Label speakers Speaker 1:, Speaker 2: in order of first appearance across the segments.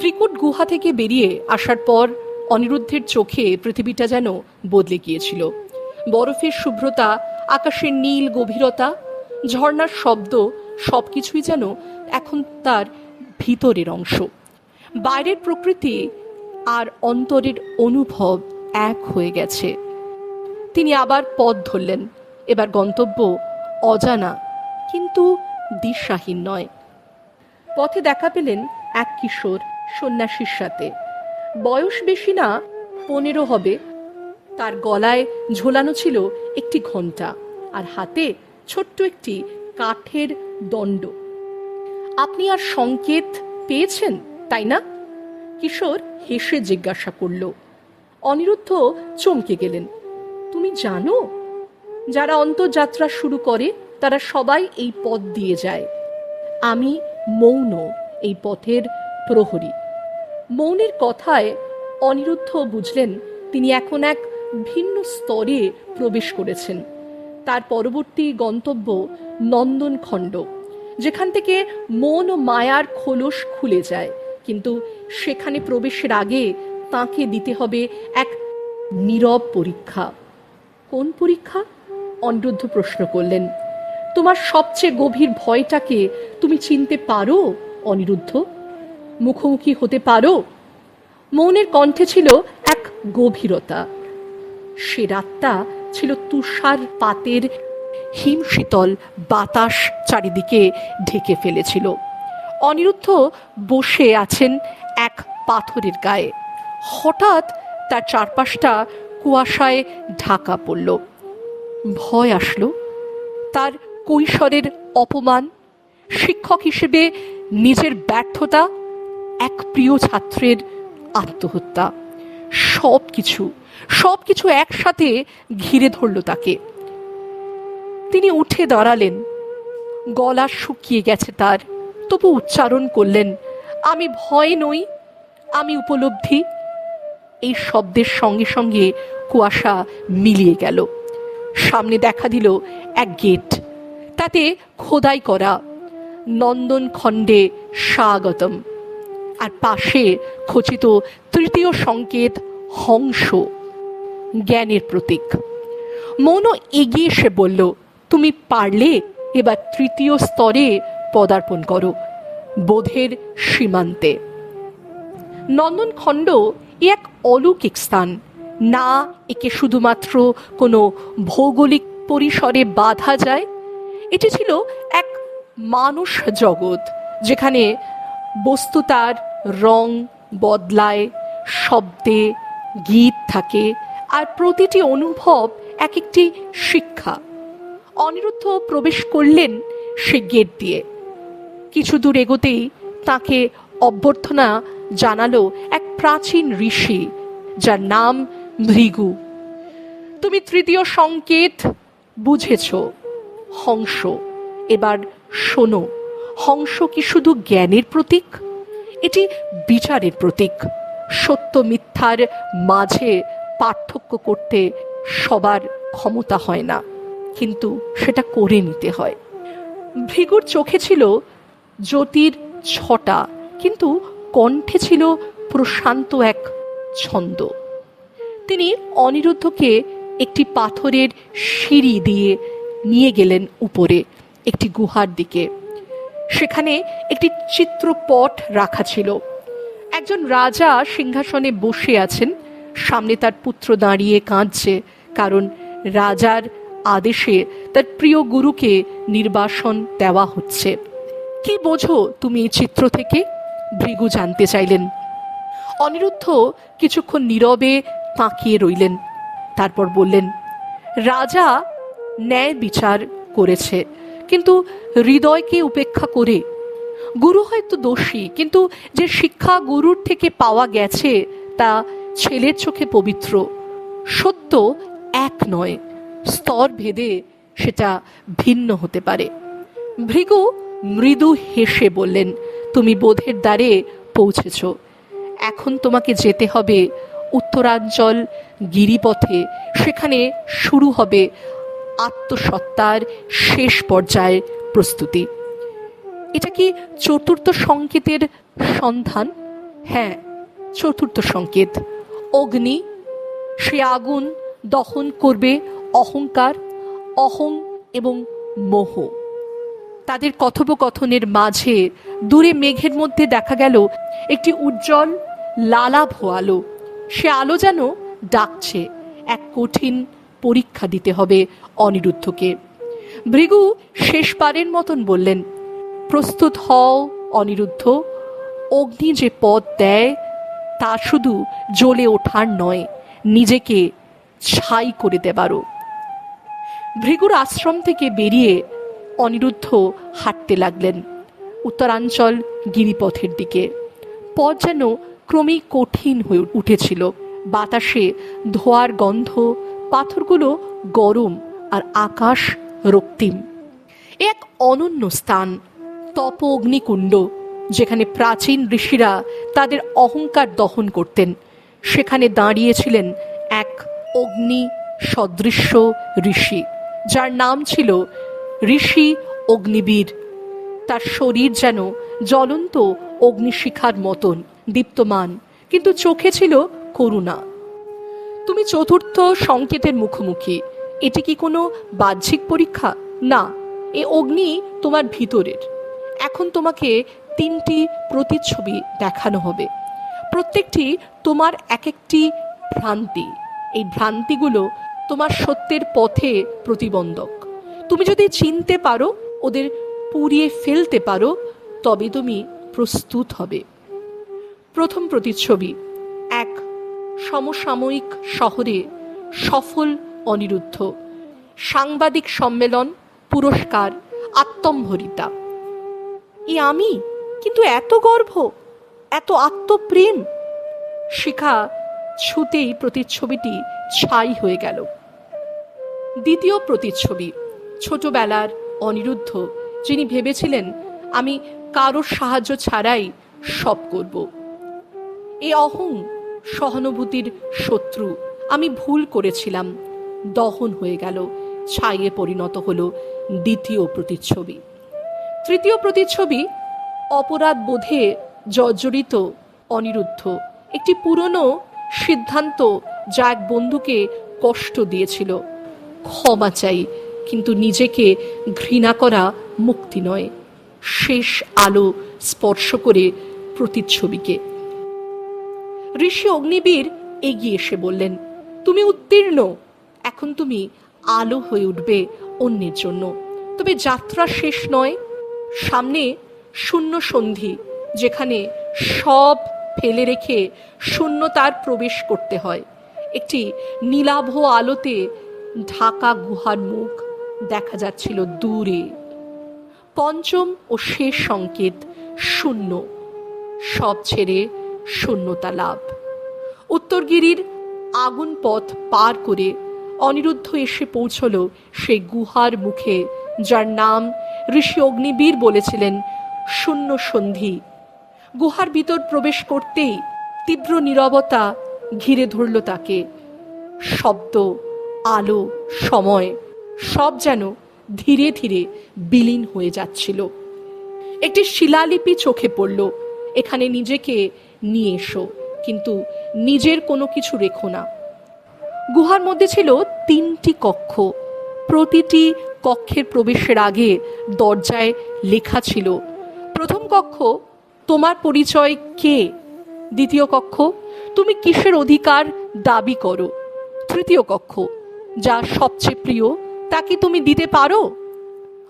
Speaker 1: ত্রিকুট গুহা থেকে বেরিয়ে আসার পর অনিরুদ্ধের চোখে পৃথিবীটা যেন বদলে গিয়েছিল। বরফের শুভ্রতা, আকাশের নীল গভীরতা, ঝর্ণার শব্দ, সবকিছুই যেন এখন তার ভিতরের অংশ। বাইরের প্রকৃতি আর অন্তরের অনুভব এক হয়ে গেছে। তিনি আবার পথ ধরলেন। এবার গন্তব্য অজানা, কিন্তু দিশাহীন নয়। পথে দেখা পেলেন এক কিশোর। সন্ন্যাসীর সাথে। বয়স বেশি না, পনেরো হবে। তার গলায় ঝোলানো ছিল একটি ঘণ্টা আর হাতে ছোট্ট একটি কাঠের দণ্ড। আপনি আর সংকেত পেয়েছেন, তাই না? কিশোর হেসে জিজ্ঞাসা করল। অনিরুদ্ধ চমকে গেলেন। তুমি জানো, যারা অন্তর্যাত্রা শুরু করে, তারা সবাই এই পথ দিয়ে যায়। আমি মৌন, এই পথের প্রহরী। মৌনের কথায় অনিরুদ্ধ বুঝলেন তিনি এখন এক ভিন্ন স্তরে প্রবেশ করেছেন। তার পরবর্তী গন্তব্য নন্দনখণ্ড, যেখান থেকে মন ও মায়ার খোলস খুলে যায়। কিন্তু সেখানে প্রবেশের আগে তাকে দিতে হবে এক নীরব পরীক্ষা। কোন পরীক্ষা? অনিরুদ্ধ প্রশ্ন করলেন। তোমার সবচেয়ে গভীর ভয়টাকে তুমি চিনতে পারো, অনিরুদ্ধ? মুখোমুখি হতে পারো? মৌনের কণ্ঠে ছিল এক গভীরতা। সে রাতটা ছিল তুষার পাতের হিম শীতল বাতাস চারিদিকে ঢেকে ফেলেছিল। অনিরুদ্ধ বসে আছেন এক পাথরের গায়ে। হঠাৎ তার চারপাশটা কুয়াশায় ঢাকা পড়ল। ভয় আসলো। তার কৈশোরের অপমান শিক্ষক হিসেবে নিজের ব্যর্থতা এক প্রিয় ছাত্রের আত্মহত্যা। সব কিছু সব কিছু একসাথে ঘিরে ধরল তাকে। তিনি উঠে দাঁড়ালেন, গলা শুকিয়ে গেছে তার। তবু উচ্চারণ করলেন, আমি ভয় নই, আমি উপলব্ধি। এই শব্দের সঙ্গে সঙ্গে কুয়াশা মিলিয়ে গেল। সামনে দেখা দিল এক গেট, তাতে খোদাই করা নন্দন খণ্ডে স্বাগতম। আর পাশে খচিত তৃতীয় সংকেত হংস, জ্ঞানের প্রতীক। মনও এগিয়ে এসে বলল, তুমি পারলে এবার তৃতীয় স্তরে পদার্পণ করো, বোধের সীমান্তে। নন্দনখণ্ড এ এক অলৌকিক স্থান। না একে শুধুমাত্র কোনো ভৌগোলিক পরিসরে বাধা যায়, এটি ছিল এক মানুষ জগৎ যেখানে বস্তু তার রং বদলায়, শব্দে গীত থাকে, আর প্রতিটি অনুভব এক একটি শিক্ষা। অনিরুদ্ধ প্রবেশ করলেন সে গেট দিয়ে। কিছু দূর এগোতেই তাকে অভ্যর্থনা জানালো এক প্রাচীন ঋষি, যার নাম ভৃগু। তুমি তৃতীয় সংকেত বুঝেছ। হংস, এবার শোনো, হংস কি শুধু জ্ঞানের প্রতীক? এটি বিচারের প্রতীক। সত্য মিথ্যার মাঝে পার্থক্য করতে সবার ক্ষমতা হয় না, কিন্তু সেটা করে নিতে হয়। ভৃগুর চোখে ছিল জ্যোতির ছটা, কিন্তু কণ্ঠে ছিল প্রশান্ত এক ছন্দ। তিনি অনিরুদ্ধকে একটি পাথরের সিঁড়ি দিয়ে নিয়ে গেলেন উপরে, একটি গুহার দিকে। সেখানে একটি চিত্রপট রাখা ছিল। একজন রাজা সিংহাসনে বসে আছেন, সামনে তার পুত্র দাঁড়িয়ে কাঁদছে, কারণ রাজার আদেশে তার প্রিয় গুরুকে নির্বাসন দেওয়া হচ্ছে। কি বোঝো তুমি এই চিত্র থেকে? ভৃগু জানতে চাইলেন। অনিরুদ্ধ কিছুক্ষণ নীরবে তাকিয়ে রইলেন। তারপর বললেন, রাজা ন্যায় বিচার করেছে। কিন্তু হৃদয়কে উপেক্ষা করে। গুরু হয়তো দোষী, কিন্তু যে শিক্ষা গুরুর থেকে পাওয়া গেছে, তা ছেলের চোখে পবিত্র। সত্য এক নয়, স্তর ভেদে সেটা ভিন্ন হতে পারে। ভৃগু মৃদু হেসে বললেন, তুমি বোধের দ্বারে পৌঁছেছ। এখন তোমাকে যেতে হবে উত্তরাঞ্চল গিরিপথে। সেখানে শুরু হবে আত্মসত্তার শেষ পর্যায়ের প্রস্তুতি। এটা কি চতুর্থ সংকেতের সন্ধান? হ্যাঁ চতুর্থ সংকেত। অগ্নি, সে আগুন দহন করবে অহংকার, অহং এবং মোহ। তাদের কথোপকথনের মাঝে দূরে মেঘের মধ্যে দেখা গেল একটি উজ্জ্বল, লালাভ আলো। সে আলো যেন ডাকছে এক কঠিন পরীক্ষা দিতে হবে অনিরুদ্ধকে। ভৃগু শেষবারের মতন বললেন, প্রস্তুত হও অনিরুদ্ধ, অগ্নি যে পথ দেয়, তা শুধু জ্বলে ওঠার নয়, নিজেকে ছাই করে দেবারও। ভৃগুর আশ্রম থেকে বেরিয়ে অনিরুদ্ধ হাঁটতে লাগলেন উত্তরাঞ্চল গিরিপথের দিকে। পথ যেন ক্রমেই কঠিন হয়ে উঠেছিল। বাতাসে ধোয়ার গন্ধ পাথরগুলো গরম আর আকাশ রক্তিম। এক অনন্য স্থান, তপ অগ্নিকুণ্ড, যেখানে প্রাচীন ঋষিরা তাদের অহংকার দহন করতেন। সেখানে দাঁড়িয়েছিলেন এক অগ্নি সদৃশ্য ঋষি, যার নাম ছিল ঋষি অগ্নিবীর। তার শরীর যেন জ্বলন্ত অগ্নিশিখার মতন, দীপ্তমান, কিন্তু চোখে ছিল করুণা। তুমি চতুর্থ সংকেতের মুখোমুখি। এটি কি কোনো বাহ্যিক পরীক্ষা? না, এ অগ্নি তোমার ভিতরের। এখন তোমাকে তিনটি প্রতিচ্ছবি দেখানো হবে। প্রত্যেকটি তোমার এক একটি ভ্রান্তি। এই ভ্রান্তিগুলো তোমার সত্যের পথে প্রতিবন্ধক। তুমি যদি চিনতে পারো, ওদের পুড়িয়ে ফেলতে পারো, তবে তুমি প্রস্তুত হবে। প্রথম প্রতিচ্ছবি সমসাময়িক শহরে সফল অনিরুদ্ধ সাংবাদিক সম্মেলন, পুরস্কার, আত্মম্ভরিতা। এ আমি? কিন্তু এত গর্ব, এত আত্মপ্রেম। শিখা ছুতেই প্রতিচ্ছবিটি ছাই হয়ে গেল। দ্বিতীয় প্রতিচ্ছবি, ছোটবেলার অনিরুদ্ধ, যিনি ভেবেছিলেন, আমি কারোর সাহায্য ছাড়াই সব করব। এ অহং সহানুভূতির শত্রু। আমি ভুল করেছিলাম। দহন হয়ে গেল। ছাইয়ে পরিণত হলো দ্বিতীয় প্রতিচ্ছবি। তৃতীয় প্রতিচ্ছবি অপরাধ বোধে জর্জরিত, অনিরুদ্ধ। একটি পুরনো সিদ্ধান্ত যা এক বন্ধুকে কষ্ট দিয়েছিল। ক্ষমা চাই, কিন্তু নিজেকে ঘৃণা করা মুক্তি নয়। শেষ আলো স্পর্শ করে প্রতিচ্ছবিকে। ঋষি অগ্নিবীর এগিয়ে এসে বললেন, তুমি উত্তীর্ণ। এখন তুমি আলো হয়ে উঠবে অন্যের জন্য। তবে যাত্রা শেষ নয়। সামনে শূন্য সন্ধি, যেখানে সব ফেলে রেখে শূন্যতার প্রবেশ করতে হয়। একটি নীলাভ আলোতে ঢাকা গুহার মুখ দেখা যাচ্ছিল দূরে। পঞ্চম ও শেষ সংকেত শূন্য। সব ছেড়ে শূন্যতা লাভ। উত্তরগিরির আগুন পথ পার করে অনিরুদ্ধ এসে পৌঁছল সেই গুহার মুখে, যার নাম ঋষি অগ্নিবীর বলেছিলেন শূন্য সন্ধি। গুহার ভিতর প্রবেশ করতেই তীব্র নীরবতা ঘিরে ধরল তাকে। শব্দ, আলো, সময়, সব যেন ধীরে ধীরে বিলীন হয়ে যাচ্ছিল। একটি শিলালিপি চোখে পড়ল। এখানে নিজেকে নিয়ে এসো। কিন্তু নিজের কোনো কিছু রেখো না। গুহার মধ্যে ছিল তিনটি কক্ষ। প্রতিটি কক্ষের প্রবেশের আগে দরজায় লেখা ছিল, প্রথম কক্ষ, তোমার পরিচয় কে? দ্বিতীয় কক্ষ, তুমি কিসের অধিকার দাবি করো? তৃতীয় কক্ষ, যা সবচেয়ে প্রিয়, তা কি তুমি দিতে পারো?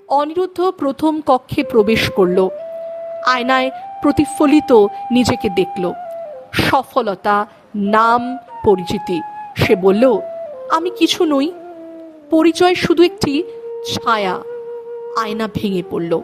Speaker 1: অনিরুদ্ধ প্রথম কক্ষে প্রবেশ করল। আয়নায় প্রতিফলিত নিজেকে দেখল। সফলতা, নাম, পরিচিতি। সে বলল, আমি কিছু নই। পরিচয় শুধু একটি ছায়া। আয়না ভেঙে পড়ল।